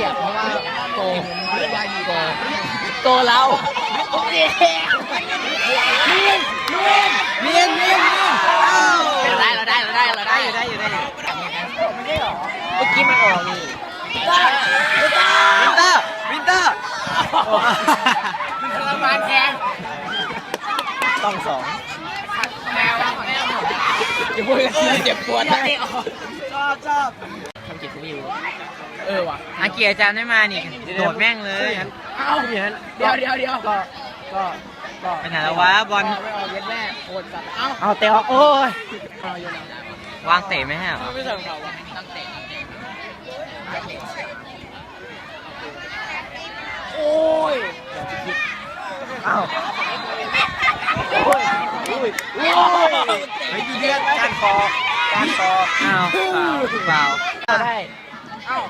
รียบเพราะว่าโกโกโกเราเนียนเนียนเนียนเนียนเราได้เราได้เราได้เราได้อยู่ได้อยู่ได้อยู่เมื่อกี้มันออกนี่วินเตอร์วินเตอร์วินเตอร์ทรมานแทนต้องสองแมวแมวอย่าพูดกันเจ็บปวดนะชอบชอบทำจิตวิว เออว่ะอาเกียร์จำได้มานี่โดดแม่งเลย เอ้าเดี๋ยวเดี๋ยวเดี๋ยวเดี๋ยวก็ก็ก็ไปไหนแล้ววะบอลไม่ออกเย็นแม่โคตรสัตว์เอ้าเอาเตะออกโอ้ยเอาอยู่แล้ววางเตะไหมฮะไม่สั่งเขาอะตั้งเตะตั้งเตะโอ้ยเอ้าโอ้ยโอ้ยโอ้ยเฮ้ยดูเดือดการคอการคออ้าวเปล่าเปล่าได้ เอ้า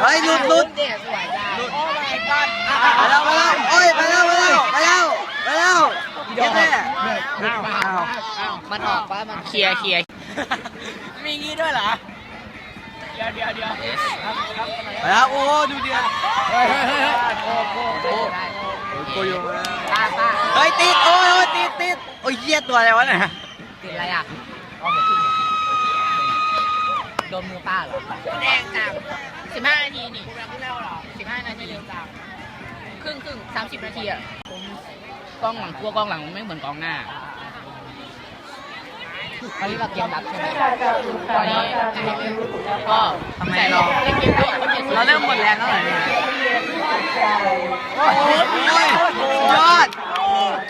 เฮ้ยหลุดหลุดเด็กสวยได้โอ้ my god ไปแล้วไปแล้วโอ้ยไปแล้วไปแล้วไปแล้วไปแล้วเย็นแน่อ้าวอ้าวอ้าวมันออกปะมันเคลียร์เคลียร์มีงี้ด้วยเหรอ เดี๋ยวเดี๋ยวเดี๋ยวครับครับไปแล้วโอ้ดูเดือดเฮ้ยเฮ้ยเฮ้ยโอ้โหโอ้โหโกโยมาป้าป้าเฮ้ยติดโอ้ยโอ้ยติดติดโอ้ยเหี้ยตัวอะไรวะเนี่ยติดอะไรอะเอาหมดขึ้น โดนมือป้าเหรอแดงจังสิบห้านาทีนี่แล้วเหรอสิบห้านาทีเร็วจังครึ่งครึ่งสามสิบนาทีอะกล้องหลังกลัวกล้องหลังไม่เหมือนกล้องหน้าตอนนี้เราเกมรับใช่ไหมตอนนี้ก็ทำไมแต่เราเล่นเกมด้วยเราเริ่มหมดแรงแล้วเหรอเนี่ยโอ้ยสุดยอด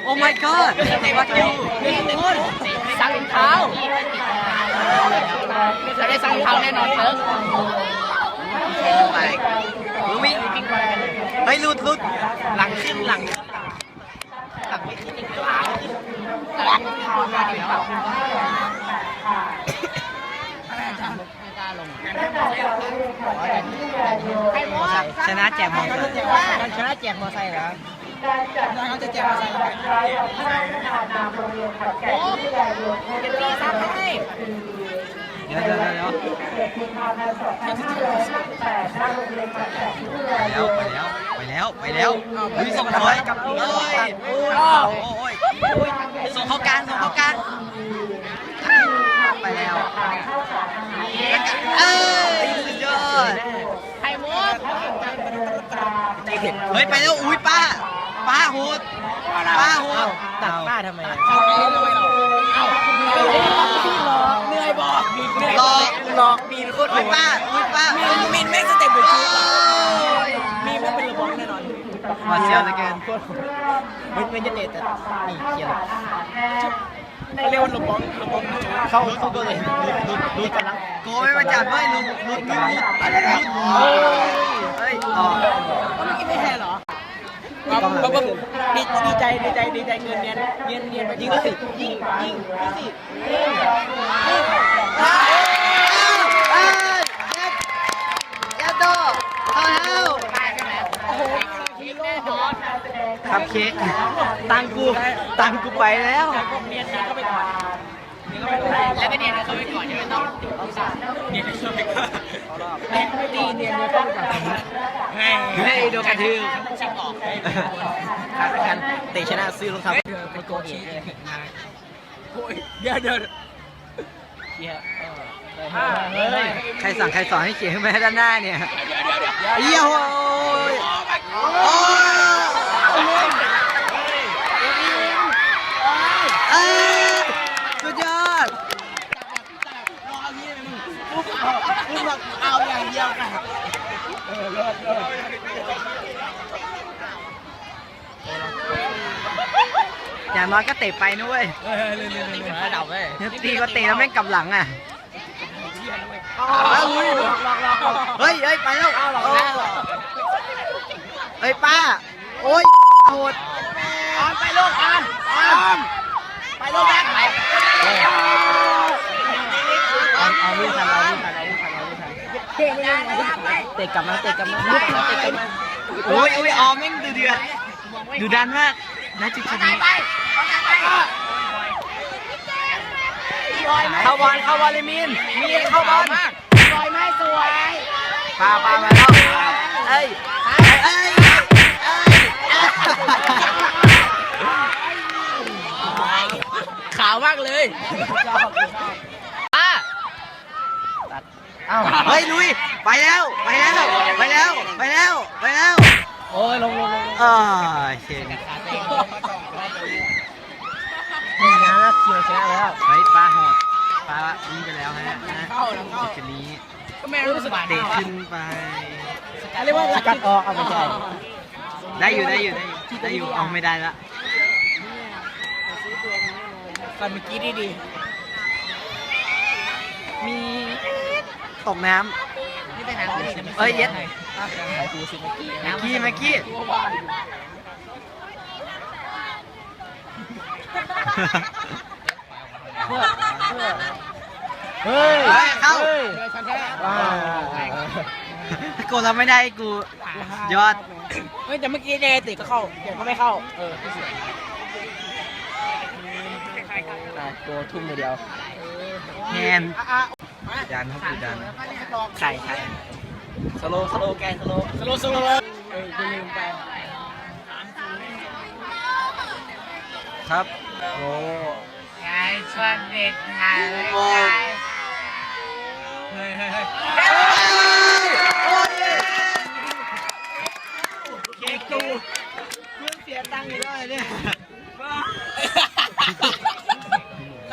โอ้ my god วัดยูคุณสั่งรองเท้า เราได้สั่งรองเท้าแน่นอนเถอะไปรู้มิเฮ้ยหลุดหลุดหลังขึ้นหลังหลังไม่ขึ้นอีกแล้วหลังเท้ามาดีเปล่าไม่กล้าลงให้มอไซค์ช นะแจกมอเตอร์ชนะแจกมอไซค์เหรอเขาจะแจกมอไซค์โอ้เดี๋ยวตีซ้ำให้เดี๋ยวเดี๋ยวเดี๋ยวไปแล้วไปแล้วไปแล้วไปแล้วส่งถอยกับโอ้ยโอ้ยโอ้ยส่งเข้ากลางส่งเข้ากลางไปแล้วเอ้ยสุดยอดไข่มดเฮ้ยไปแล้วอุ้ยป้า ป้าโหดป้าโหดตัดป้าทำไมเอาไปเลยเอาเหนื่อยบอกเหนื่อยหลอกหลอกมีนโคตรอุ้ยป้าอุ้ยป้ามีนแม่งสเต็ปบุกชูมีนแม่งเป็นระบอกแน่นอนมาเชียร์เหลือเกินมันมันจะเตะแต่นี่เขียนเรียกว่าระบอกระบอกเข้าเข้าตัวเลยดูดูกำลังโกไม่มาจับด้วยลุดลุดลุดลุดอะไรลุดเฮ้ยอ๋อเมื่อกี้ไม่แพ้เหรอ ปั๊บปั๊บบดีดีใจดีใจดีใจเงินเนียนเนียนเนียนไปยิงก็สิยิงยิงยิงสิยิงยิงเอ้ยเย็ดเย็ดโตเข้าแล้วโอ้โหฮีโร่ฮอตครับเค้กตังกูตังกูไปแล้วพวกเนียนเนียนก็ไปก่อนแล้วไปเนียนเขาไปก่อนยังไม่ต้องเนียนเขาไปก่อน ไม่ดีเนียนเนียนต้องก่อนให้โดนกระทืบชิงออกขาดกันเตะชนะซื้อรองเท้าไปโกงเองโอ้ยเดี๋ยวเดี๋ยวใครสั่งใครสอนให้เขียนขึ้นไปด้านหน้าเนี่ยเยี่ยโอ้ยโอ้ยเอ้ยสุดยอด มึงบอกเอาอย่างเดียวกันอย่างน้อยก็เตะไปนะเว้ยเฮ้ยเล่นเล่นเล่นระดับเว้ยตีก็เตะแล้วแม่งกลับหลังอะเอาอุ้ยหลอกหลอกหลอกหลอกเฮ้ยเฮ้ยไปแล้วเอาหลอกแล้วหลอกเฮ้ยป้า โอ้ยโหดออนไปลูกออนออนไปลูกแม่ไปเอาเอาวิ่งทันเอา เตะไม่ได้เตะกลับมาเตะกลับมาเตะกลับมาโอ้ยโอ้ยออมแม่งดูเดือดดูดันมากนะจุดจุดนี้เข้าบอลเข้าบอลเลยมินมินเข้าบอลสวยไหมสวยปาปามาแล้วเอ้ยเอ้ยเอ้ยขาวมากเลยอะ อ้าวเฮ้ยลุยไปแล้วไปแล้วไปแล้วไปแล้วไปแล้วโอ้ยลงลงลงอ่าเชนนี่นะเชียวชนะแล้วเฮ้ยปลาโหดปลาวิ่งไปแล้วฮะนะเข้าแล้วเข้าจุดนี้ก็ไม่รู้สึกเตะขึ้นไปเรียกว่าสกัดออกเอาไม่ใช่ได้อยู่ได้อยู่ได้อยู่ได้อยู่เอาไม่ได้ละตอนเมื่อกี้ดีดีมี ตกน้นี่ไปหาคนอื่นำเอ้ยเย็ดไอ้กูสิเมื่อกี้เมื่อกี้เมื่อกี้เพื่อเพื่อเฮ้ยเฮ้ยเข้าว้าถ้าโกนเราไม่ได้กูยอด เฮ้ยแต่เมื่อกี้เจติก็เข้าเดี๋ยวก็ไม่เข้า เอออะโกทุ่มมือเดียว แฮน ดันครับกูดันไข่ไข่สโลสโลแกนสโลสโลสโลเออกูลืมไปครับโอ้ยายชวนเด็กหาเลยโอ้เฮ้ยเฮ้ยเฮ้ยเค้กตูเพื่อนเสียตังค์อยู่ด้วยเนี่ยเท่าไห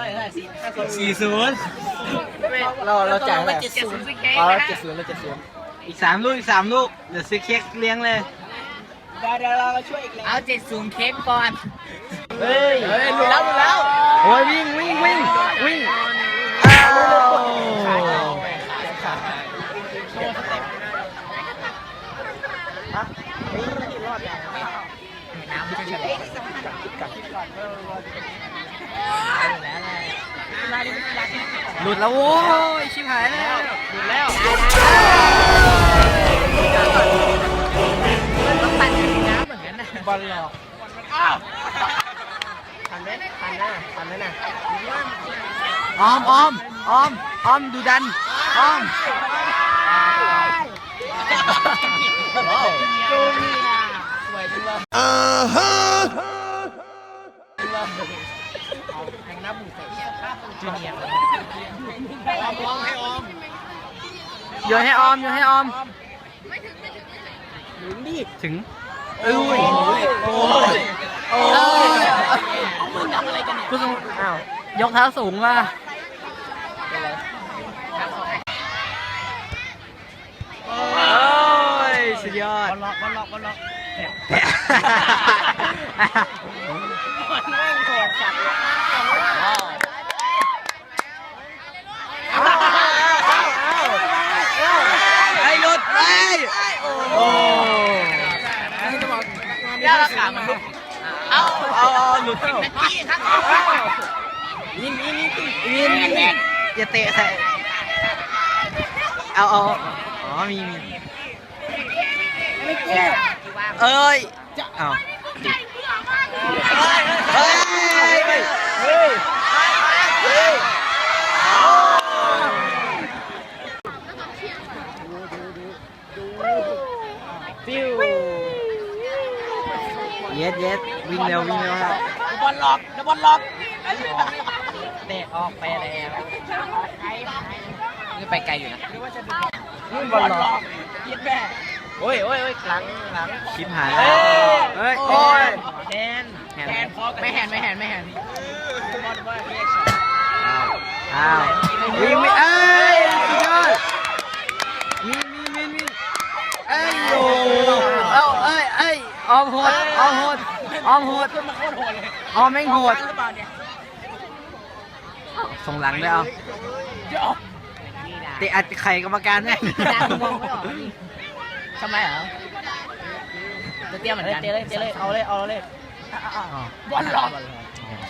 ร่เท่าไหร่สี่ห้าสิบสี่ศูนย์เราเราจ่ายมาเท่าไหร่เจ็ดศูนย์สิเค้กอ๋อนะเจ็ดศูนย์เราเจ็ดศูนย์อีกสามลูกอีกสามลูกเดี๋ยวซื้อเค้กเลี้ยงเลยเดี๋ยวเดี๋ยวเราช่วยอีกแล้วเอาเจ็ดศูนย์เค้กก่อนเฮ้ยเฮ้ยหลุดแล้วหลุดแล้วโอ้ยวิ่งวิ่งวิ่งวิ่งอ้าว น้ำจะเฉลย หลุดแล้วโว้ยชิบหายแล้วหลุดแล้วบอลหลอกอ้าวทันไหมทันนะทันไหมน่ะออมออมออมออมดูดันออมว้าวจูเนียสวยจังเลย แข่งน้ำหมูใส่จูเนียร์ร้องให้ออมโยนให้ออมโยนให้ออมหมุนดิ ถึงเอ้ยโอ้ยโอ้ยมึงทำอะไรกันเนี่ยกูต้องอ้าวยกเท้าสูงว่ะเป็นไรโอ้ยสุดยอดบอลล็อกบอลล็อกบอลล็อก มันแม่งโหดสัตว์ว้าว ไอ้หลุดไอ้โอ้ ย่าราคามันเอา เอาเอาหลุดเข้านักกี้ครับยิงยิงยิงยิงวินวินอย่าเตะใส่เอาเอาอ๋อมีมีเอ้ยเอาเฮ้ยเฮ้ยเฮ้ยฟิวเย็ดเย็ดวิ่งเร็ววิ่งเร็วครับบ อลล็อกบอลล็อกเตะออกไปแล้วนี่ไปไกลอยู่นะนี่บอลหลอกยิดแม่โอ้ยโอ้ยโอ้ยหลังหลังชิบหายแล้วเฮ้ยโอ้โอ้ยยแทนแฮนแหนไม่แหนไม่แหนไม่แหนอ้าววิ่งไม่เอ้ยสุดยอดมีมีมีมีเอ้ยโอ้เอ้าเอ้ยเอ้ยออมโหดออมโหด ออมโหดขึ้นมาโคตรโหดเลยออมแม่งโหดหรือเปล่าเนี่ยส่งหลังด้วยเอาเดี๋ยวเตะอัดไข่กรรมการแม่งมองไม่ออกทำไมเหรอจะเตรียมเหมือนเฮ้ยกันเตะเลยเตะเลยเอาเลยเอาเลยอ๋อบอลล็อก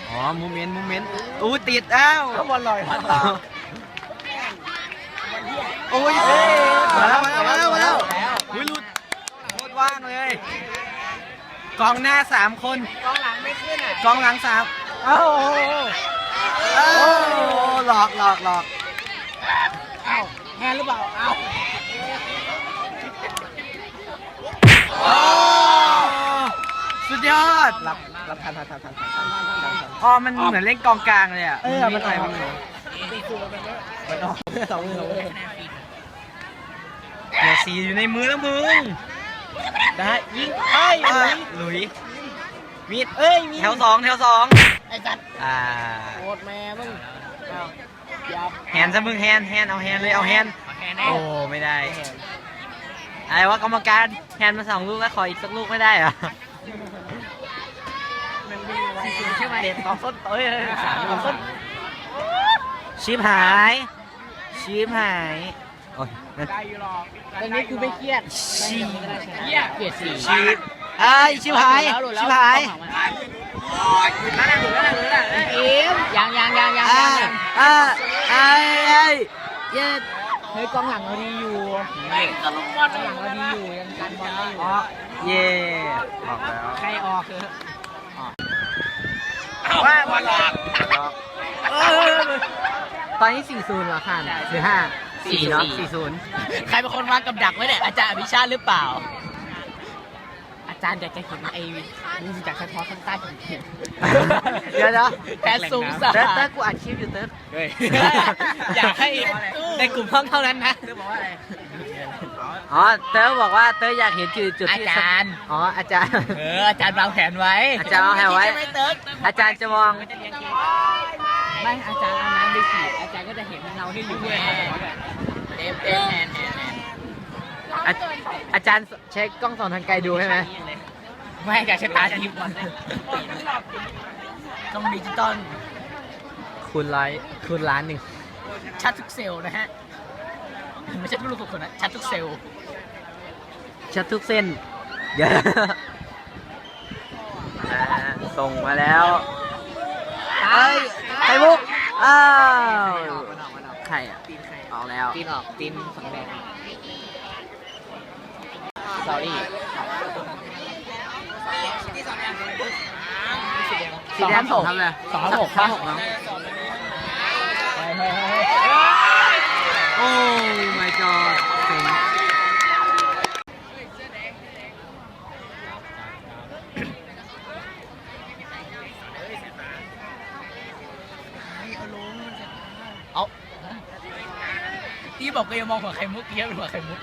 อ๋อมูเมนต์มูเมนต์อู้ติดอ้าวเอาบอลลอยโอ้ยมาแล้วมาแล้วมาแล้วมาแล้ว กองหน้าสามคนกองหลังไม่ขึ้นอะกองหลังสามโอ้โหโอ้โหหลอกหลอกหลอกเอาแฮนหรือเปล่าเอาโอ้สุดยอดรับรับทันทันทันทันทันทันทันทันอ๋อมันเหมือนเล่นกองกลางเลยอะเออมันอะไรมันเหมือนมันออกสองมือสอามือเดี๋ยวสีอยู่ในมือแล้วมึง ได้ยิงเอ้ยเอ้ยหลุยมีดเอ้ยแถวสองแถวสองไอ้จัดอ่าโคตรแม่มึงเอายับแฮนด์ซะมึงแฮนด์แฮนด์เอาแฮนด์เลยเอาแฮนด์โอ้ไม่ได้อะไรวะกรรมการแฮนด์มาสองลูกแล้วขออีกสักลูกไม่ได้เหรอใช่ไหมเด็ดต่อส้นเอ้ยสามต่อส้นชิบหายชิบหาย โอ้ยนั่นตอนนี้กูไม่เครียดชิเครียดเกลียดสี่ชิบเอ้ยชิบหายชิบหายเอ็มยังยังยังยังอ่ายังอ่าไอ้ไอ้เย็ดเฮ้ยกองหลังเราดีอยู่กองหลังเราดีอยู่ยังกันบอลได้อยู่ เย่ออกแล้วใครออกเถอะว่าบอลหลอกตอนนี้สี่ศูนย์เหรอค่ะหรือห้า สี่เนาะสี่ศูนย์ใครเป็นคนวางกับดักไว้เนี่ยอาจารย์อภิชาติหรือเปล่า อาจารย์อยากจะเห็นไอ้ดูจากสะท้อนข้างใต้ของเห็นเดี๋ยวเดี๋ยวแพ้สูงสักเติร์ดเติร์ดกูอัดคลิปอยู่เติร์ดอยากให้ในกลุ่มห้องเท่านั้นนะอ๋อเติร์ดบอกว่าเติร์ดอยากเห็นจุดจุดอาที่จารย์อ๋ออาจารย์เอออาจารย์วางแผนไว้ อาจารย์วางแผนไว้ใช่ไหมเติร์ดอาจารย์จะมองไม่อาจารย์เอาน้ำไปฉีดอาจารย์ก็จะเห็นเราที่อยู่ด้วย เต็มเต็มแมนแมนแมนอาอาจารย์เช็คกล้องส่องทางไกลดูใช่ไหมไม่อยากใช้ตาทิพย์ต้องดิจิตอลคูณร้อยคูณล้านหนึ่งชัดทุกเซลล์นะฮะ ไม่ใช่ทุกลูกทุกคนนะ ชัดทุกเซลล์ชัดทุกเส้นเดี๋ยอ่าส่งมาแล้วเอ้ยไข่มุกอ้าวไข่อะ องแล้วตีนออกตีนสังแดงสอรี่สองห้าหกสองห้าหกห้าหกนะโอ้ my god บอกก็ยังมองหัวไข่มุกเยอะเป็นหัวไข่มุก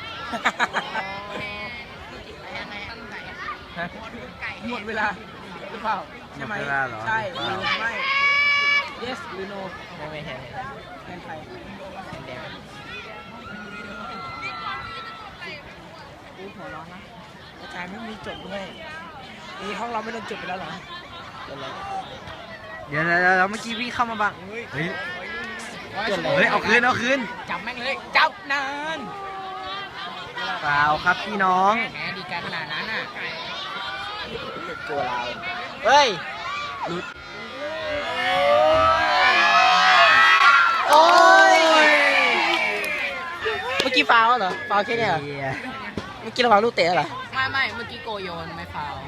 หมดเวลาหรือเปล่าใช่ไหมหมดเวลาเหรอ ใช่หรือไม่ yes หรือ no ไม่ไม่แทนแทนใครแทนแดงอู้หัวร้อนนะอาจารย์ไม่มีจบด้วยนี่ห้องเราไม่โดนจบไปแล้วเหรอ เดี๋ยวเราเดี๋ยวเดี๋ยวเดี๋ยวเมื่อกี้พี่เข้ามาบังเฮ้ย เกิดอะไรเฮ้ยเอาคืนเอาคืนจับแม่งเลยจับนานเปล่าครับพี่น้องแหมดีการขนาดนั้นอะตัวเราเฮ้ยโอ้ยเมื่อกี้ฟาวล์เหรอฟาวล์แค่เนี้ยเหรอเมื่อกี้เราฟาวล์ลูกเตะเหรอไม่ไม่เมื่อกี้โกโยนไม่ฟาวล์